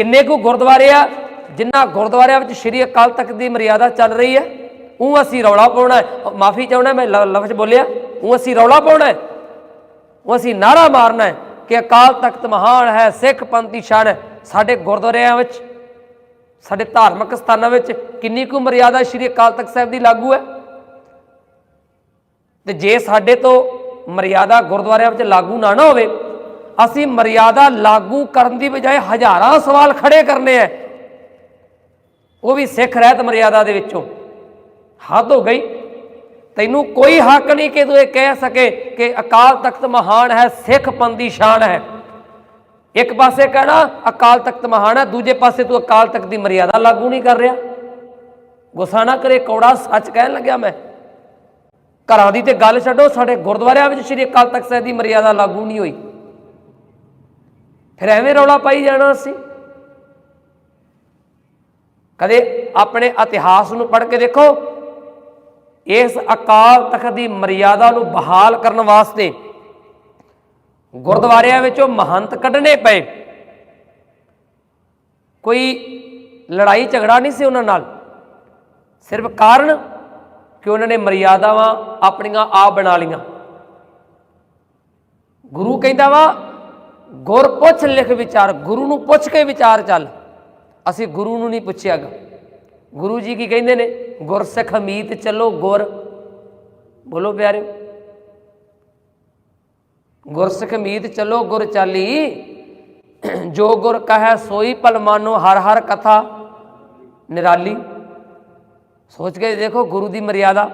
ਕਿੰਨੇ ਕੁ ਗੁਰਦੁਆਰੇ ਆ? ਜਿਨ੍ਹਾਂ ਗੁਰਦੁਆਰਿਆਂ ਵਿੱਚ ਸ਼੍ਰੀ ਅਕਾਲ ਤਖਤ ਦੀ ਮਰਿਆਦਾ ਚੱਲ ਰਹੀ ਹੈ ਉਹ ਅਸੀਂ ਰੌਲਾ ਪਾਉਣਾ ਮਾਫੀ ਚਾਹਣਾ ਮੈਂ ਲ- ਲਫ਼ਜ਼ ਬੋਲਿਆ। ਉਹ ਅਸੀਂ ਰੌਲਾ ਪਾਉਣਾ ਉਹ ਅਸੀਂ ਨਾਰਾ ਮਾਰਨਾ ਹੈ ਕਿ ਅਕਾਲ ਤਖਤ ਮਹਾਨ ਹੈ, ਸਿੱਖ ਪੰਥ ਦੀ ਸ਼ਾਨ ਹੈ। ਸਾਡੇ ਗੁਰਦੁਆਰਿਆਂ ਵਿੱਚ, ਸਾਡੇ ਧਾਰਮਿਕ ਸਥਾਨਾਂ ਵਿੱਚ ਕਿੰਨੀ ਕੁ ਮਰਿਆਦਾ ਸ਼੍ਰੀ ਅਕਾਲ ਤਖਤ ਸਾਹਿਬ ਦੀ ਲਾਗੂ ਹੈ? ਤੇ ਜੇ ਸਾਡੇ ਤੋਂ ਮਰਿਆਦਾ ਗੁਰਦੁਆਰਿਆਂ ਵਿੱਚ ਲਾਗੂ ਨਾ ਨਾ ਹੋਵੇ ਅਸੀਂ ਮਰਿਆਦਾ ਲਾਗੂ ਕਰਨ ਦੀ ਬਜਾਏ ਹਜ਼ਾਰਾਂ ਸਵਾਲ ਖੜੇ ਕਰਨੇ ਆ ਉਹ ਵੀ ਸਿੱਖ ਰਹਿਤ ਮਰਿਆਦਾ ਦੇ ਵਿੱਚੋਂ। ਹੱਦ ਹੋ ਗਈ। ਤੈਨੂੰ ਕੋਈ ਹੱਕ ਨਹੀਂ ਕਿ ਤੂੰ ਇਹ ਕਹਿ ਸਕੇ ਕਿ ਅਕਾਲ ਤਖਤ ਮਹਾਨ ਹੈ, ਸਿੱਖ ਪੰਥ ਦੀ ਸ਼ਾਨ ਹੈ। ਇੱਕ ਪਾਸੇ ਕਹਿਣਾ ਅਕਾਲ ਤਖਤ ਮਹਾਨ ਹੈ, ਦੂਜੇ ਪਾਸੇ ਤੂੰ ਅਕਾਲ ਤਖਤ ਦੀ ਮਰਿਆਦਾ ਲਾਗੂ ਨਹੀਂ ਕਰ ਰਿਹਾ। ਗੁੱਸਾ ਨਾ ਕਰੇ ਕੌੜਾ ਸੱਚ ਕਹਿਣ ਲੱਗਿਆ ਮੈਂ। ਘਰਾਂ ਦੀ ਤੇ ਗੱਲ ਛੱਡੋ, ਸਾਡੇ ਗੁਰਦੁਆਰਿਆਂ ਵਿੱਚ ਸ਼੍ਰੀ ਅਕਾਲ ਤਖਤ ਸਾਹਿਬ ਦੀ ਮਰਿਆਦਾ ਲਾਗੂ ਨਹੀਂ ਹੋਈ। ਫਿਰ ਐਵੇਂ ਰੌਲਾ ਪਾਈ ਜਾਣਾ ਸੀ ਕਦੇ ਆਪਣੇ ਇਤਿਹਾਸ ਨੂੰ ਪੜ੍ਹ ਕੇ ਦੇਖੋ, ਇਸ ਅਕਾਲ ਤਖਤ ਦੀ ਮਰਿਆਦਾ ਨੂੰ ਬਹਾਲ ਕਰਨ ਵਾਸਤੇ ਗੁਰਦੁਆਰਿਆਂ ਵਿੱਚੋਂ ਮਹੰਤ ਕੱਢਣੇ ਪਏ। ਕੋਈ ਲੜਾਈ ਝਗੜਾ ਨਹੀਂ ਸੀ ਉਹਨਾਂ ਨਾਲ। ਸਿਰਫ ਕਾਰਨ ਕਿ ਉਹਨਾਂ ਨੇ ਮਰਿਆਦਾਵਾਂ ਆਪਣੀਆਂ ਆਪ ਬਣਾ ਲੀਆਂ ਗੁਰੂ ਕਹਿੰਦਾ ਵਾ ਗੁਰ ਪੁੱਛ ਲਿਖ ਵਿਚਾਰ, ਗੁਰੂ ਨੂੰ ਪੁੱਛ ਕੇ ਵਿਚਾਰ ਚੱਲ। ਅਸੀਂ ਗੁਰੂ ਨੂੰ ਨਹੀਂ ਪੁੱਛਿਆਗਾ। ਗੁਰੂ ਜੀ ਕੀ ਕਹਿੰਦੇ ਨੇ? ਗੁਰਸਿੱਖ ਅਮੀਤ ਚੱਲੋ ਗੁਰ। ਬੋਲੋ ਪਿਆਰਿਓ। ਗੁਰਸਿੱਖ ਅਮੀਤ ਚੱਲੋ ਗੁਰ ਚਾਲੀ। ਜੋ ਗੁਰ ਕਹੈ ਸੋਈ ਪਲ ਮਾਨੋ, ਹਰ ਹਰ ਕਥਾ ਨਿਰਾਲੀ। ਸੋਚ ਕੇ ਦੇਖੋ ਗੁਰੂ ਦੀ ਮਰਿਆਦਾ।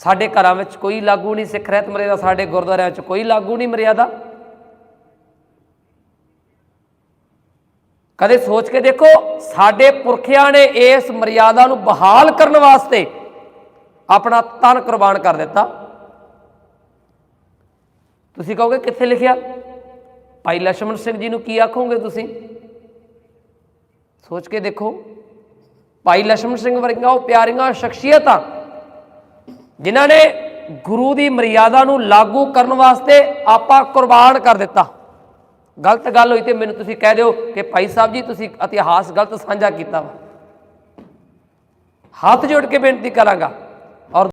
ਸਾਡੇ ਘਰਾਂ ਵਿੱਚ ਕੋਈ ਲਾਗੂ ਨਹੀਂ, ਸਿੱਖ ਰਹਿਤ ਮਰਿਆਦਾ ਸਾਡੇ ਗੁਰਦੁਆਰਿਆਂ ਵਿੱਚ ਕੋਈ ਲਾਗੂ ਨਹੀਂ ਮਰਿਆਦਾ। ਕਦੇ ਸੋਚ ਕੇ ਦੇਖੋ, ਸਾਡੇ ਪੁਰਖਿਆਂ ਨੇ ਇਸ ਮਰਿਆਦਾ ਨੂੰ ਬਹਾਲ ਕਰਨ ਵਾਸਤੇ ਆਪਣਾ ਤਨ ਕੁਰਬਾਨ ਕਰ ਦਿੱਤਾ। ਤੁਸੀਂ ਕਹੋਗੇ, ਕਿੱਥੇ ਲਿਖਿਆ? ਭਾਈ ਲਸ਼ਮਣ ਸਿੰਘ ਜੀ ਨੂੰ ਕੀ ਆਖੋਗੇ ਤੁਸੀਂ? ਸੋਚ ਕੇ ਦੇਖੋ, ਭਾਈ ਲਸ਼ਮਣ ਸਿੰਘ ਵਰਗੀਆਂ ਉਹ ਪਿਆਰੀਆਂ ਸ਼ਖਸੀਅਤਾਂ ਜਿਨ੍ਹਾਂ ਨੇ ਗੁਰੂ ਦੀ ਮਰਿਆਦਾ ਨੂੰ ਲਾਗੂ ਕਰਨ ਵਾਸਤੇ ਆਪਾ ਕੁਰਬਾਨ ਕਰ ਦਿੱਤਾ। ਗਲਤ ਗੱਲ ਹੋਈ ਤੇ ਮੈਨੂੰ ਤੁਸੀਂ ਕਹਿ ਦਿਓ ਕਿ ਭਾਈ ਸਾਹਿਬ ਜੀ, ਤੁਸੀਂ ਇਤਿਹਾਸ ਗਲਤ ਸਾਂਝਾ ਕੀਤਾ ਵਾ। ਹੱਥ ਜੋੜ ਕੇ ਬੇਨਤੀ ਕਰਾਂਗਾ।